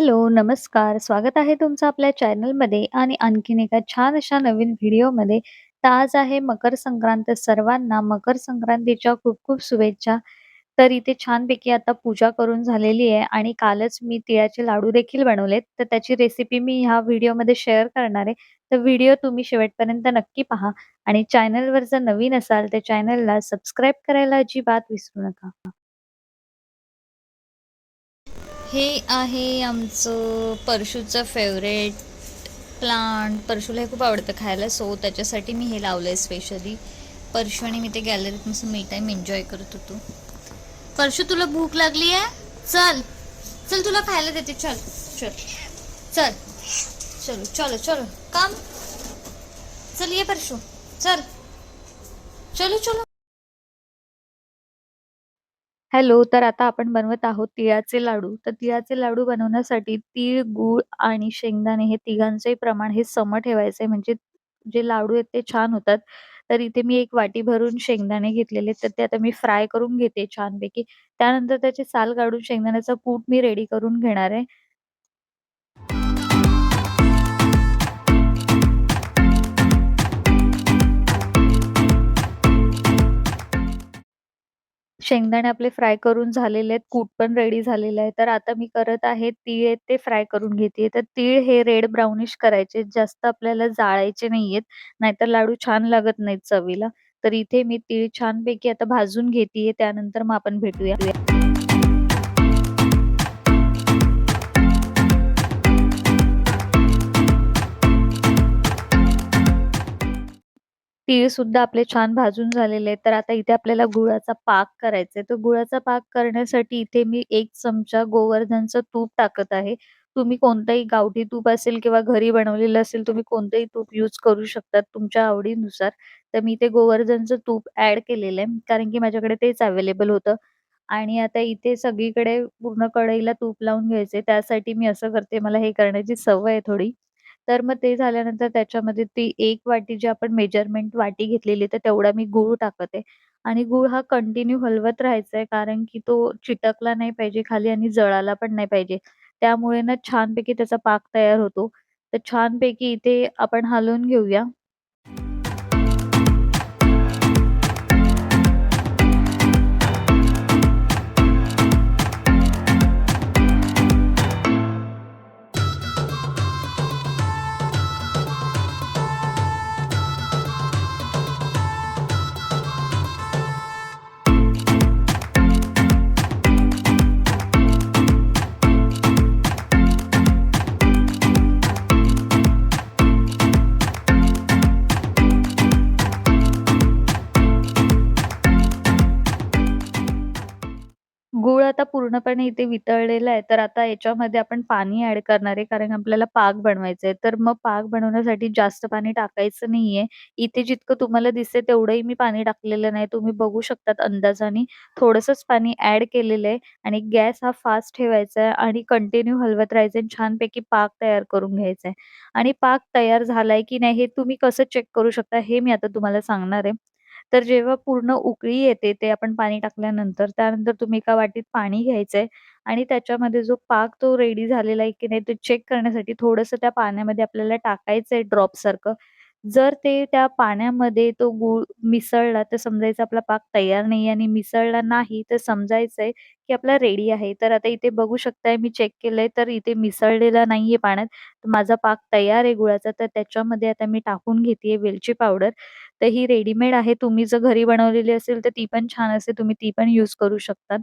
Hello, नमस्कार. स्वागत आहे तुमचं आपल्या चॅनलमध्ये आणि आणखीन एका छान अशा नवीन व्हिडिओमध्ये. तर आज आहे मकर संक्रांत. सर्वांना मकर संक्रांतीच्या खूप-खूप शुभेच्छा. तर इथे छानपैकी आता पूजा करून झालेली आहे आणि कालच मी तिळाचे लाडू देखील बनवलेत. तर त्याची रेसिपी मी ह्या व्हिडिओमध्ये शेअर करणार आहे. तर व्हिडिओ तुम्ही शेवटपर्यंत नक्की पहा आणि चॅनलवर जर नवीन असाल तर चॅनलला सबस्क्राईब करायला अजिबात विसरू नका. हे आहे आमचं परशूचं फेवरेट प्लांट. परशूला हे खूप आवडतं खायला सो त्याच्यासाठी मी हे लावलं आहे स्पेशली. परशू आणि मी ते गॅलरीत मस्त मी टाईम एन्जॉय करत होतो. परशू तुला भूक लागली आहे? चल. चल तुला खायला देते चल. चल. चल. चलो, चलो, चलो. काम चल ये परशू. चल. चलो, चलो. हॅलो, तर आता आपण बनवत आहोत तिळाचे लाडू. तर तिळाचे लाडू बनवण्यासाठी तीळ, गूळ आणि शेंगदाणे हे तिघांचंही प्रमाण हे सम ठेवायचं आहे, म्हणजे जे लाडू आहेत ते छान होतात. तर इथे मी एक वाटी भरून शेंगदाणे घेतलेले, तर ते आता मी फ्राय करून घेते छानपैकी. त्यानंतर त्याची साल काढून शेंगदाण्याचा कूट मी रेडी करून घेणार आहे. शेंगदाणे आपले फ्राय करून झालेले आहेत. कूट पण रेडी झालेलं आहे. तर आता मी करत आहे तीळ आहेत ते फ्राय करून घेते तर तीळ हे रेड ब्राउनिश करायचे. जास्त आपल्याला जाळायचे नाहीयेत, नाहीतर लाडू छान लागत नाहीत चवीला. तर इथे मी तीळ छानपैकी आता भाजून घेतीये. त्यानंतर मग आपण भेटूया. तीळ सुद्धा आपले छान भाजून झालेले आहेत. तर आता इथे आपल्याला गुळाचा पाक करायचा आहे. तर गुळाचा पाक करण्यासाठी इथे मी एक चमचा गोवर्धनचं तूप टाकत आहे. तुम्ही कोणतंही गावठी तूप असेल किंवा घरी बनवलेलं असेल, तुम्ही कोणतंही तूप यूज करू शकता तुमच्या आवडीनुसार. तर मी इथे गोवर्धनचं तूप ॲड केलेलं आहे, कारण की माझ्याकडे तेच अवेलेबल होतं. आणि आता इथे सगळीकडे पूर्ण कढईला तूप लावून घ्यायचे त्यासाठी मी असं करते, मला हे करण्याची सवय आहे थोडी. तर मग ते झाल्यानंतर त्याच्यामध्ये ती 1 वाटी जी आपण मेजरमेंट वाटी घेतलेली, तर तेवढा मी गूळ टाकत आहे. आणि गूळ हा कंटिन्यू हलवत राहायचा आहे, कारण की तो चिटकला नाही पाहिजे खाली आणि जळाला पण नाही पाहिजे. त्यामुळे ना छानपैकी त्याचा पाक तयार होतो. तर छानपैकी इथे आपण हलवून घेऊया. पूर्णपणे इथे वितळलेला आहे. तर आता याच्यामध्ये आपण पाणी ऍड करणार आहे, कारण आपल्याला पाक बनवायचा आहे. तर मग पाक बनवण्यासाठी जास्त पाणी टाकायचं नाहीये. इथे जितकं तुम्हाला दिसतंय तेवढंही मी पाणी टाकलेलं नाही. तुम्ही बघू शकतात अंदाजाने. थोडंसंच पाणी ऍड केलेलं आहे आणि गॅस हा फास्ट ठेवायचा आहे आणि कंटिन्यू हलवत राहायचं आणि छानपैकी पाक तयार करून घ्यायचा आहे. आणि पाक तयार झालाय की नाही हे तुम्ही कसं चेक करू शकता, हे मी आता तुम्हाला सांगणार आहे. तर जेव्हा पूर्ण उकळी येते, ते आपण पाणी टाकल्यानंतर, त्यानंतर तुम्ही एका वाटीत पाणी घ्यायचंय आणि त्याच्यामध्ये जो पाक तो रेडी झालेला आहे की नाही ते चेक करण्यासाठी थोडंसं त्या पाण्यामध्ये आपल्याला टाकायचंय ड्रॉपसारखं. जर ते त्या पाण्यामध्ये तो गूळ मिसळला, तर समजायचं आपला पाक तयार नाहीये आणि मिसळला नाही, तर समजायचंय की आपला रेडी आहे. तर आता इथे बघू शकताय मी चेक केलंय, तर इथे मिसळलेला नाहीये पाण्यात. माझा पाक तयार आहे गुळाचा. तर त्याच्यामध्ये आता मी टाकून घेते वेलची पावडर. तर ही रेडीमेड आहे. तुम्ही जर घरी बनवलेली असेल, तर ती पण छान असते. तुम्ही ती पण यूज करू शकता.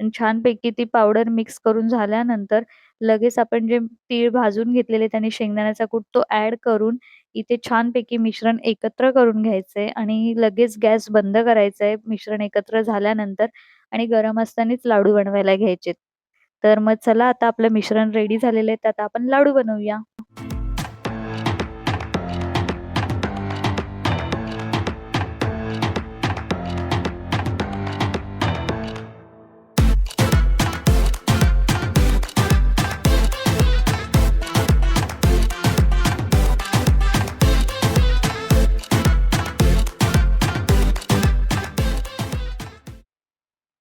आणि छानपैकी ती पावडर मिक्स करून झाल्यानंतर लगेच आपण जे तीळ भाजून घेतलेले त्याने शेंगदाण्याचा कूट तो ॲड करून इथे छानपैकी मिश्रण एकत्र करून घ्यायचंय आणि लगेच गॅस बंद करायचा आहे मिश्रण एकत्र झाल्यानंतर आणि गरम असतानाच लाडू बनवायला घ्यायचेत. तर मग चला आता आपलं मिश्रण रेडी झालेलं आहे, तर आता आपण लाडू बनवूया.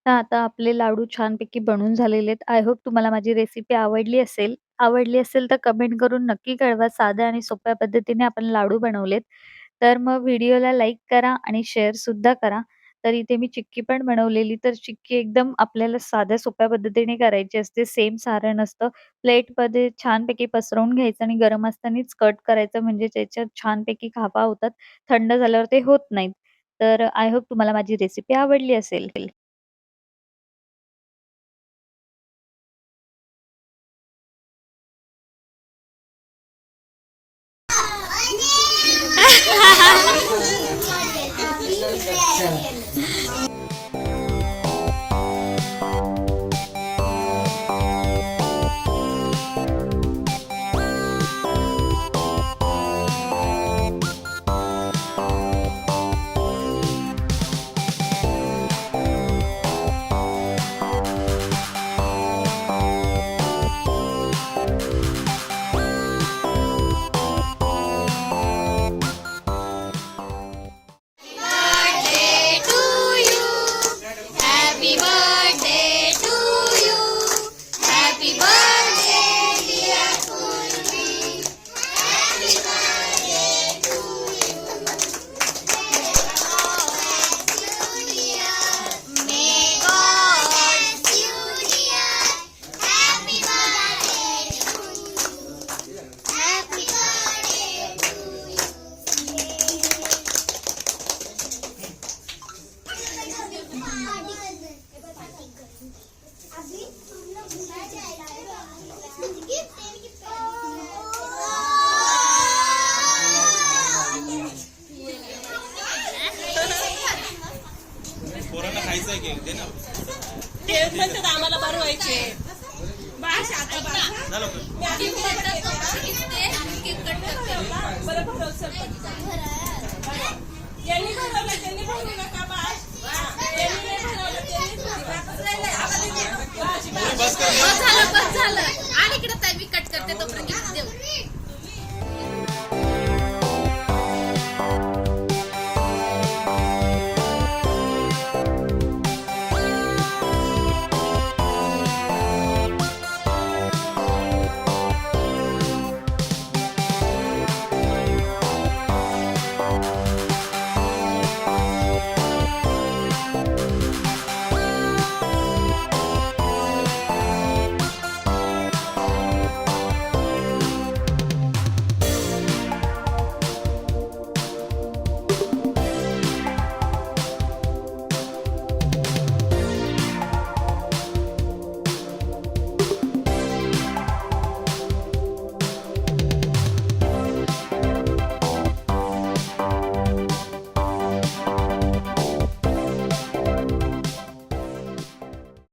तर आता आपले लाडू छानपैकी बनून झालेले आहेत. आय होप तुम्हाला माझी रेसिपी आवडली असेल आवडली असेल तर कमेंट करून नक्की कळवा. साध्या आणि सोप्या पद्धतीने आपण लाडू बनवलेत. तर मग व्हिडिओला लाईक करा आणि शेअरसुद्धा करा. तर इथे मी चिक्की पण बनवलेली. तर चिक्की एकदम आपल्याला साध्या सोप्या पद्धतीने करायची असते. सेम सारण असतं. प्लेटमध्ये छानपैकी पसरवून घ्यायचं आणि गरम असतानाच कट करायचं म्हणजे त्याच्यात छानपैकी खापा होतात. थंड झाल्यावर ते होत नाहीत. तर आय होप तुम्हाला माझी रेसिपी आवडली असेल. पोरांना खायचं आहे केक दे ना. ते म्हणतात आम्हाला बनवायचे. बास आता बास. झालं का? मी आधी तुम्हाला बरं भरवसं यांनी भरवलं त्यांनी भरवू